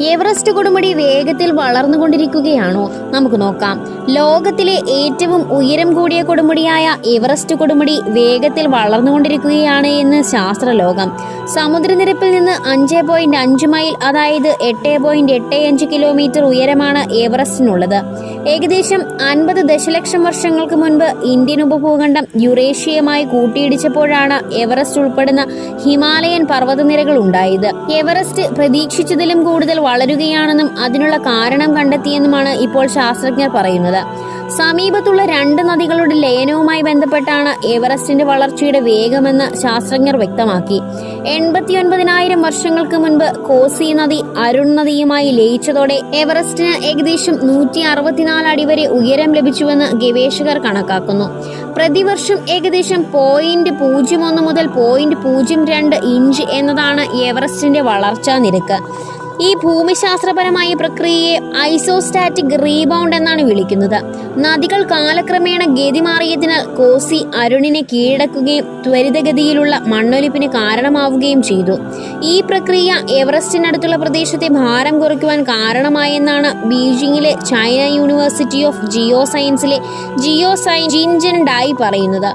Everest കൊടുമുടി വേഗത്തിൽ വളർന്നുകൊണ്ടിരിക്കുകയാണോ? നമുക്ക് നോക്കാം. ലോകത്തിലെ ഏറ്റവും ഉയരം കൂടിയ കൊടുമുടിയായ എവറസ്റ്റ് കൊടുമുടി വേഗത്തിൽ വളർന്നുകൊണ്ടിരിക്കുകയാണ് എന്ന് ശാസ്ത്രലോകം. സമുദ്രനിരപ്പിൽ നിന്ന് അഞ്ച് പോയിന്റ് അഞ്ച് മൈൽ അതായത് എട്ട് പോയിന്റ് എട്ട് അഞ്ച് കിലോമീറ്റർ ഉയരമാണ് എവറസ്റ്റിനുള്ളത്. ഏകദേശം അൻപത് ദശലക്ഷം വർഷങ്ങൾക്ക് മുൻപ് ഇന്ത്യൻ ഉപഭൂഖണ്ഡം യുറേഷ്യയുമായി കൂട്ടിയിടിച്ചപ്പോഴാണ് എവറസ്റ്റ് ഉൾപ്പെടുന്ന ഹിമാലയൻ പർവതനിരകൾ ഉണ്ടായത്. എവറസ്റ്റ് പ്രതീക്ഷിച്ചതിലും കൂടുതൽ വളരുകയാണെന്നും അതിനുള്ള കാരണം കണ്ടെത്തിയെന്നുമാണ് ഇപ്പോൾ ശാസ്ത്രജ്ഞർ പറയുന്നത്. സമീപത്തുള്ള രണ്ട് നദികളുടെ ലയനവുമായി ബന്ധപ്പെട്ടാണ് എവറസ്റ്റിന്റെ വളർച്ചയുടെ വേഗമെന്ന് ശാസ്ത്രജ്ഞർ വ്യക്തമാക്കി. എൺപത്തിയൊൻപതിനായിരം വർഷങ്ങൾക്ക് മുൻപ് കോസി നദി അരുൺ നദിയുമായി ലയിച്ചതോടെ എവറസ്റ്റിന് ഏകദേശം നൂറ്റി അറുപത്തിനാല് അടി വരെ ഉയരം ലഭിച്ചുവെന്ന് ഗവേഷകർ കണക്കാക്കുന്നു. പ്രതിവർഷം ഏകദേശം പോയിന്റ് പൂജ്യം ഒന്ന് മുതൽ പോയിന്റ് പൂജ്യം രണ്ട് ഇഞ്ച് എന്നതാണ് എവറസ്റ്റിന്റെ വളർച്ചാ നിരക്ക്. ഈ ഭൂമിശാസ്ത്രപരമായ പ്രക്രിയയെ ഐസോസ്റ്റാറ്റിക് റീബൗണ്ട് എന്നാണ് വിളിക്കുന്നത്. നദികൾ കാലക്രമേണ ഗതി മാറിയതിനാൽ കോസി അരുണിനെ കീഴടക്കുകയും ത്വരിതഗതിയിലുള്ള മണ്ണൊലിപ്പിന് കാരണമാവുകയും ചെയ്തു. ഈ പ്രക്രിയ എവറസ്റ്റിനടുത്തുള്ള പ്രദേശത്തെ ഭാരം കുറയ്ക്കുവാൻ കാരണമായെന്നാണ് ബീജിംഗിലെ ചൈന യൂണിവേഴ്സിറ്റി ഓഫ് ജിയോ സയൻസിലെ ജിയോ സയൻ ജിൻജൻ ഡായി പറയുന്നത്.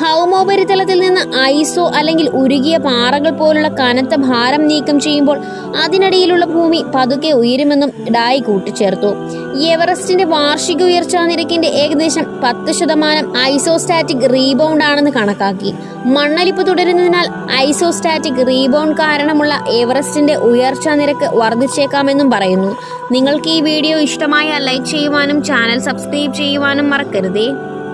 ഭൗമോപരിതലത്തിൽ നിന്ന് ഐസോ അല്ലെങ്കിൽ ഉരുകിയ പാറകൾ പോലുള്ള കനത്ത ഭാരം നീക്കം ചെയ്യുമ്പോൾ അതിനടിയിലുള്ള ഭൂമി പതുക്കെ ഉയരുമെന്നും ഡായി കൂട്ടിച്ചേർത്തു. എവറസ്റ്റിന്റെ വാർഷിക ഉയർച്ചാ നിരക്കിന്റെ ഏകദേശം പത്ത് ശതമാനം ഐസോസ്റ്റാറ്റിക് റീബൗണ്ട് ആണെന്ന് കണക്കാക്കി. മണ്ണലിപ്പ് തുടരുന്നതിനാൽ ഐസോസ്റ്റാറ്റിക് റീബൗണ്ട് കാരണമുള്ള എവറസ്റ്റിന്റെ ഉയർച്ചാ നിരക്ക് വർദ്ധിച്ചേക്കാമെന്നും പറയുന്നു. നിങ്ങൾക്ക് ഈ വീഡിയോ ഇഷ്ടമായ ലൈക്ക് ചെയ്യുവാനും ചാനൽ സബ്സ്ക്രൈബ് ചെയ്യുവാനും മറക്കരുതേ.